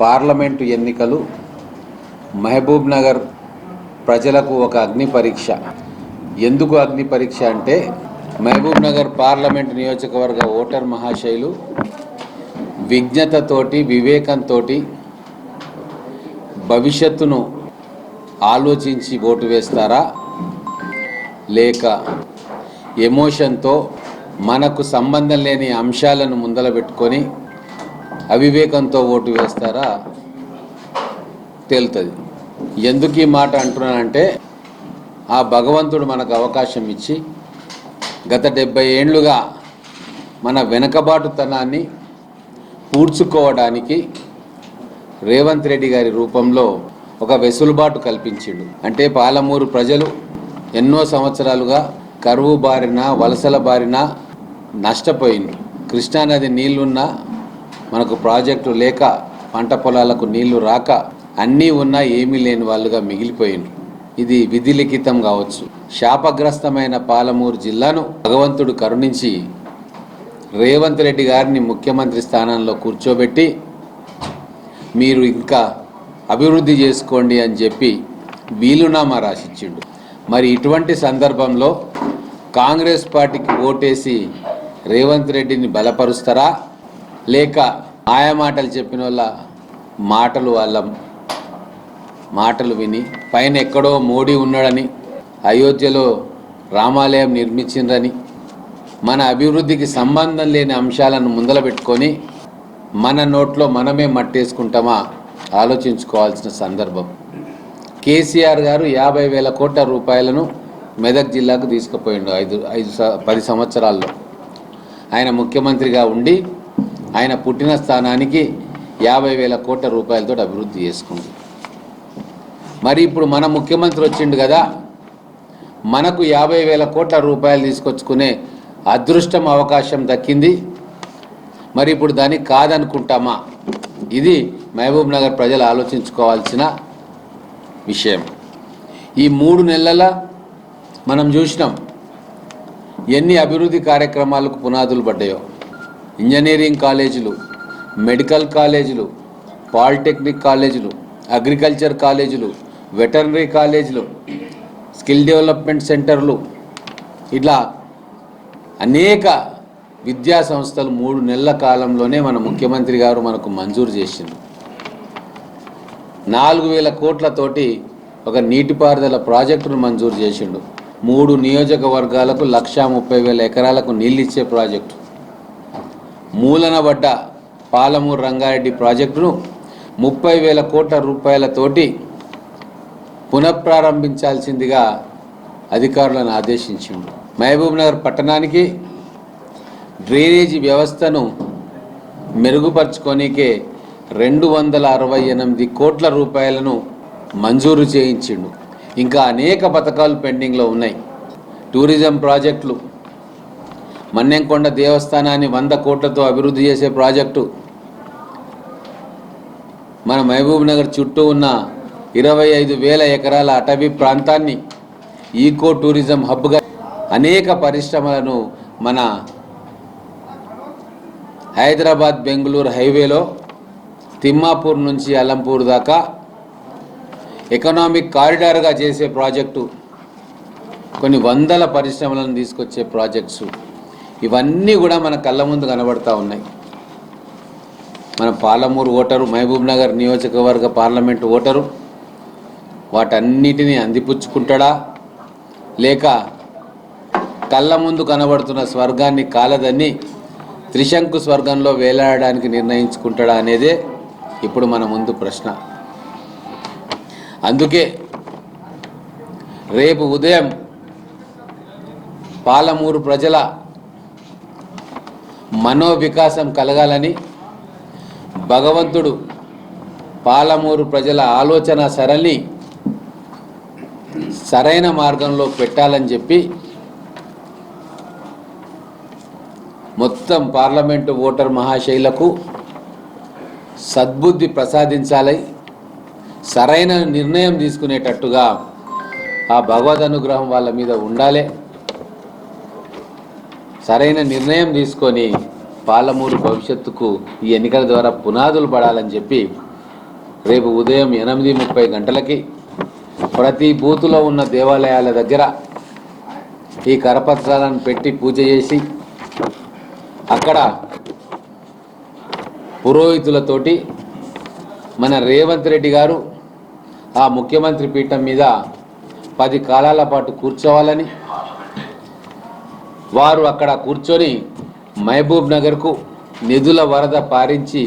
Parliament ఎన్నికలు మహబూబ్ నగర్ ప్రజలకు ఒక అగ్ని పరీక్ష. ఎందుకు అగ్ని పరీక్ష అంటే మహబూబ్ నగర్ పార్లమెంట్ నియోజకవర్గ ఓటర్ మహాశైలు విజ్ఞతతోటి వివేకంతో భవిష్యత్తును ఆలోచించి ఓటు వేస్తారా? లేక ఎమోషన్తో మనకు సంబంధం లేని అంశాలను ముందల పెట్టుకొని అవివేకంతో ఓటు వేస్తారా? తేలుతుంది. ఎందుకు ఈ మాట అంటున్నానంటే ఆ భగవంతుడు మనకు అవకాశం ఇచ్చి గత డెబ్బై ఏండ్లుగా మన వెనకబాటుతనాన్ని పూడ్చుకోవడానికి రేవంత్ రెడ్డి గారి రూపంలో ఒక వెసులుబాటు కల్పించిండు. అంటే పాలమూరు ప్రజలు ఎన్నో సంవత్సరాలుగా కరువు బారిన వలసల బారిన నష్టపోయింది కృష్ణానది నీళ్ళున్నా మనకు ప్రాజెక్టు లేక పంట పొలాలకు నీళ్ళు రాక అన్నీ ఉన్నా ఏమీ లేని వాళ్ళుగా మిగిలిపోయిండ్రు. ఇది విధి లిఖితం కావచ్చు. శాపగ్రస్తమైన పాలమూరు జిల్లాను భగవంతుడు కరుణించి రేవంత్ రెడ్డి గారిని ముఖ్యమంత్రి స్థానంలో కూర్చోబెట్టి మీరు ఇంకా అభివృద్ధి చేసుకోండి అని చెప్పి వీలునామా రాసిచ్చిండు. మరి ఇటువంటి సందర్భంలో కాంగ్రెస్ పార్టీకి ఓటేసి రేవంత్ రెడ్డిని బలపరుస్తారా? లేక ఆయా మాటలు చెప్పిన వాళ్ళ మాటలు వాళ్ళ. మాటలు విని పైన ఎక్కడో మోడీ ఉన్నాడని అయోధ్యలో రామాలయం నిర్మించిండ్రని మన అభివృద్ధికి సంబంధం లేని అంశాలను ముందల పెట్టుకొని మన నోట్లో మనమే మట్టేసుకుంటామా ఆలోచించుకోవాల్సిన సందర్భం. కేసీఆర్ గారు యాభై వేల కోట్ల రూపాయలను మెదక్ జిల్లాకు తీసుకుపోయిండు ఐదు ఐదు పది సంవత్సరాల్లో. ఆయన ముఖ్యమంత్రిగా ఉండి ఆయన పుట్టిన స్థానానికి యాభై వేల కోట్ల రూపాయలతో అభివృద్ధి చేసుకుంది. మరి ఇప్పుడు మన ముఖ్యమంత్రి వచ్చిండు కదా మనకు యాభై వేల కోట్ల రూపాయలు తీసుకొచ్చుకునే అదృష్టం అవకాశం దక్కింది. మరి ఇప్పుడు దాన్ని కాదనుకుంటామా? ఇది మహబూబ్ నగర్ ప్రజలు ఆలోచించుకోవాల్సిన విషయం. ఈ మూడు నెలల మనం చూసినాం ఎన్ని అభివృద్ధి కార్యక్రమాలకు పునాదులు పడ్డాయో. ఇంజనీరింగ్ కాలేజీలు మెడికల్ కాలేజీలు పాలిటెక్నిక్ కాలేజీలు అగ్రికల్చర్ కాలేజీలు వెటర్నరీ కాలేజీలు స్కిల్ డెవలప్మెంట్ సెంటర్లు. ఇట్లా అనేక విద్యా సంస్థలు మూడు నెలల కాలంలోనే మన ముఖ్యమంత్రి గారు మనకు మంజూరు చేసింది నాలుగు వేల కోట్లతోటి ఒక నీటిపారుదల ప్రాజెక్టును మంజూరు చేసిండు. మూడు నియోజకవర్గాలకు లక్షా ముప్పై వేల ఎకరాలకు నీళ్ళు ఇచ్చే ప్రాజెక్టు. మూలనబడ్డ పాలమూరు రంగారెడ్డి ప్రాజెక్టును ముప్పై వేల కోట్ల రూపాయలతోటి పునఃప్రారంభించాల్సిందిగా అధికారులను ఆదేశించిండు. మహబూబ్నగర్ పట్టణానికి డ్రైనేజీ వ్యవస్థను మెరుగుపరచుకోనికే రెండు వందల అరవై ఎనిమిది కోట్ల రూపాయలను మంజూరు చేయించిండు. ఇంకా అనేక పథకాలు పెండింగ్లో ఉన్నాయి. టూరిజం ప్రాజెక్టులు మన్నెంకొండ దేవస్థానాన్ని వంద కోట్లతో అభివృద్ధి చేసే ప్రాజెక్టు. మన మహబూబ్ నగర్ చుట్టూ ఉన్న ఇరవై ఐదు వేల ఎకరాల అటవీ ప్రాంతాన్ని ఈకో టూరిజం హబ్గా అనేక పరిశ్రమలను మన హైదరాబాద్ బెంగళూరు హైవేలో తిమ్మాపూర్ నుంచి అలంపూర్ దాకా ఎకనామిక్ కారిడార్గా చేసే ప్రాజెక్టు. కొన్ని వందల పరిశ్రమలను తీసుకొచ్చే ప్రాజెక్ట్స్. ఇవన్నీ కూడా మన కళ్ళ ముందు కనబడతా ఉన్నాయి. మన పాలమూరు ఓటరు మహబూబ్ నగర్ నియోజకవర్గ పార్లమెంటు ఓటరు వాటన్నిటిని అందిపుచ్చుకుంటాడా? లేక కళ్ళ ముందు కనబడుతున్న స్వర్గాన్ని కాలదని త్రిశంకు స్వర్గంలో వేలాడడానికి నిర్ణయించుకుంటాడా అనేదే ఇప్పుడు మన ముందు ప్రశ్న. అందుకే రేపు ఉదయం పాలమూరు ప్రజల మనోవికాసం కలగాలని భగవంతుడు పాలమూరు ప్రజల ఆలోచన సరళి సరైన మార్గంలో పెట్టాలని చెప్పి మొత్తం పార్లమెంటు ఓటర్ మహాశైలకు సద్బుద్ధి ప్రసాదించాలి సరైన నిర్ణయం తీసుకునేటట్టుగా ఆ భగవద్ అనుగ్రహం వాళ్ళ మీద ఉండాలి. సరైన నిర్ణయం తీసుకొని పాలమూరు భవిష్యత్తుకు ఈ ఎన్నికల ద్వారా పునాదులు పడాలని చెప్పి రేపు ఉదయం ఎనిమిది ముప్పై గంటలకి ప్రతి బూతులో ఉన్న దేవాలయాల దగ్గర ఈ కరపత్రాలను పెట్టి పూజ చేసి అక్కడ పురోహితులతోటి మన రేవంత్ రెడ్డి గారు ఆ ముఖ్యమంత్రి పీఠం మీద పది కాలాల పాటు కూర్చోవాలని వారు అక్కడ కూర్చొని మహబూబ్ నగర్కు నిధుల వరద పారించి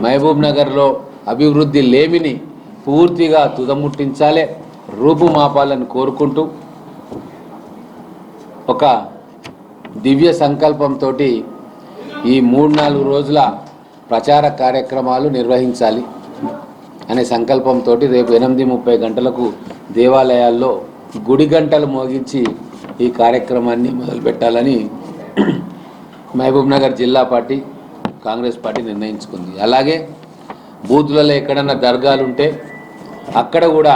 మహబూబ్ నగర్లో అభివృద్ధి లేమిని పూర్తిగా తుదముట్టించాలే రూపుమాపాలని కోరుకుంటూ ఒక దివ్య సంకల్పంతో ఈ మూడు నాలుగు రోజుల ప్రచార కార్యక్రమాలు నిర్వహించాలి అనే సంకల్పంతో రేపు ఎనిమిది ముప్పై గంటలకు దేవాలయాల్లో గుడి గంటలు మోగించి ఈ కార్యక్రమాన్ని మొదలుపెట్టాలని మహబూబ్ నగర్ జిల్లా పార్టీ కాంగ్రెస్ పార్టీ నిర్ణయించుకుంది. అలాగే బూతులలో ఎక్కడన్నా దర్గాలు ఉంటే అక్కడ కూడా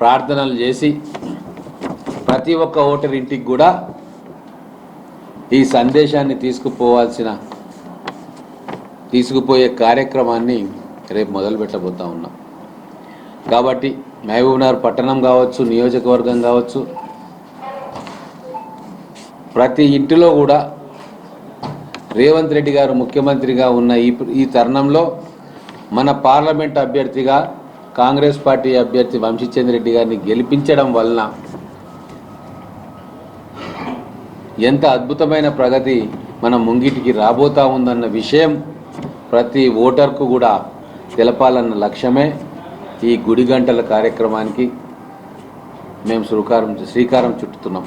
ప్రార్థనలు చేసి ప్రతి ఒక్క ఓటర్ ఇంటికి కూడా ఈ సందేశాన్ని తీసుకుపోవాల్సిన తీసుకుపోయే కార్యక్రమాన్ని రేపు మొదలు పెట్టబోతా ఉన్నాం. కాబట్టి మహబూబ్నగర్ పట్టణం కావచ్చు నియోజకవర్గం కావచ్చు ప్రతి ఇంటిలో కూడా రేవంత్ రెడ్డి గారు ముఖ్యమంత్రిగా ఉన్న ఈ ఈ తరుణంలో మన పార్లమెంట్ అభ్యర్థిగా కాంగ్రెస్ పార్టీ అభ్యర్థి వంశీచంద్ర రెడ్డి గారిని గెలిపించడం వలన ఎంత అద్భుతమైన ప్రగతి మన ముంగిటికి రాబోతా ఉందన్న విషయం ప్రతి ఓటర్కు కూడా తెలపాలన్న లక్ష్యమే ఈ గుడి గంటల కార్యక్రమానికి. మేము శ్రీకారం శ్రీకారం చుట్టుతున్నాం.